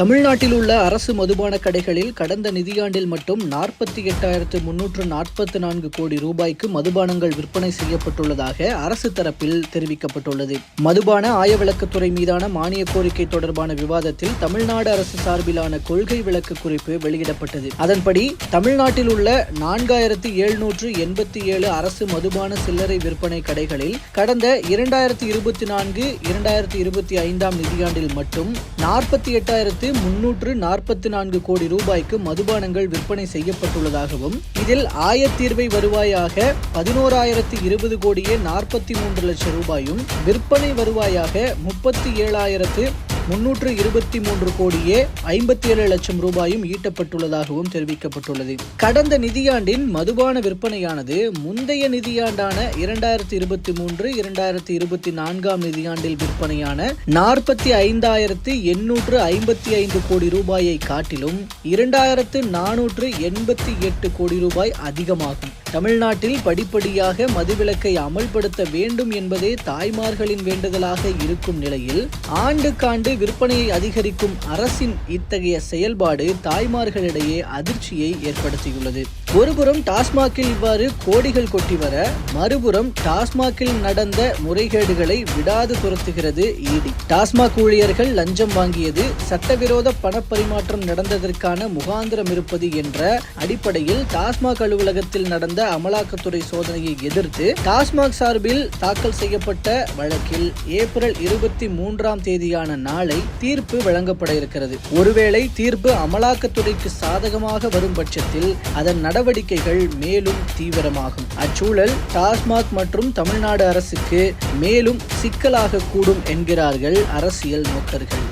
தமிழ்நாட்டில் உள்ள அரசு மதுபான கடைகளில் கடந்த நிதியாண்டில் மட்டும் நாற்பத்தி எட்டாயிரத்து முன்னூற்று நாற்பத்தி நான்கு கோடி ரூபாய்க்கு மதுபானங்கள் விற்பனை செய்யப்பட்டுள்ளதாக அரசு தரப்பில் தெரிவிக்கப்பட்டுள்ளது. மதுபான ஆயவிளக்குத்துறை மீதான மானிய கோரிக்கை தொடர்பான விவாதத்தில் தமிழ்நாடு அரசு சார்பிலான கொள்கை விளக்கு குறிப்பு வெளியிடப்பட்டது. அதன்படி தமிழ்நாட்டில் உள்ள நான்காயிரத்து எழுநூற்று எண்பத்தி ஏழு அரசு மதுபான சில்லறை விற்பனை கடைகளில் கடந்த இரண்டாயிரத்தி இருபத்தி நான்கு இரண்டாயிரத்தி இருபத்தி ஐந்தாம் நிதியாண்டில் மட்டும் நாற்பத்தி எட்டாயிரத்து முன்னூற்று நாற்பத்தி நான்கு கோடி ரூபாய்க்கு மதுபானங்கள் விற்பனை செய்யப்பட்டுள்ளதாகவும் இதில் ஆயத்தீர்வை வருவாயாக பதினோராயிரத்தி இருபது கோடியே நாற்பத்தி மூன்று லட்சம் ரூபாயும் விற்பனை வருவாயாக முப்பத்தி ஏழாயிரத்து முன்னூற்று இருபத்தி மூன்று கோடியே ஐம்பத்தி ஏழு லட்சம் ரூபாயும் ஈட்டப்பட்டுள்ளதாகவும் தெரிவிக்கப்பட்டுள்ளது. கடந்த நிதியாண்டின் மதுபான விற்பனையானது முந்தைய நிதியாண்டான இரண்டாயிரத்தி இருபத்தி மூன்று இரண்டாயிரத்தி இருபத்தி நான்காம் நிதியாண்டில் விற்பனையான நாற்பத்தி ஐந்தாயிரத்து எண்ணூற்று ஐம்பத்தி ஐந்து கோடி ரூபாயை காட்டிலும் இரண்டாயிரத்து நானூற்று எண்பத்தி எட்டு கோடி ரூபாய் அதிகமாகும். தமிழ்நாட்டில் படிப்படியாக மதுவிலக்கை அமல்படுத்த வேண்டும் என்பதே தாய்மார்களின் வேண்டுதலாக இருக்கும் நிலையில் ஆண்டுக்காண்டு விற்பனையை அதிகரிக்கும் அரசின் இத்தகைய செயல்பாடு தாய்மார்களிடையே அதிர்ச்சியை ஏற்படுத்தியுள்ளது. ஒருபுறம் டாஸ்மாகில் இவ்வாறு கோடிகள் கொட்டி வர மறுபுறம் டாஸ்மாகில் நடந்த முறைகேடுகளை விடாது துரத்துகிறது இடி. டாஸ்மாக் ஊழியர்கள் லஞ்சம் வாங்கியது சட்டவிரோத பணப்பரிமாற்றம் நடந்ததற்கான முகாந்திரம் இருப்பது என்ற அடிப்படையில் டாஸ்மாக் அலுவலகத்தில் நடந்த அமலாக்கத்துறை சோதனையை எதிர்த்து டாஸ்மாக் சார்பில் தாக்கல் செய்யப்பட்ட வழக்கில் ஏப்ரல் இருபத்தி மூன்றாம் தேதியான நாள் தீர்ப்பு வழங்கப்பட இருக்கிறது. ஒருவேளை தீர்ப்பு அமலாக்கத்துறைக்கு சாதகமாக வரும் பட்சத்தில் அதன் நடவடிக்கைகள் மேலும் தீவிரமாகும். அச்சூழல் டாஸ்மாக் மற்றும் தமிழ்நாடு அரசுக்கு மேலும் சிக்கலாக கூடும் என்கிறார்கள் அரசியல் நோக்கர்கள்.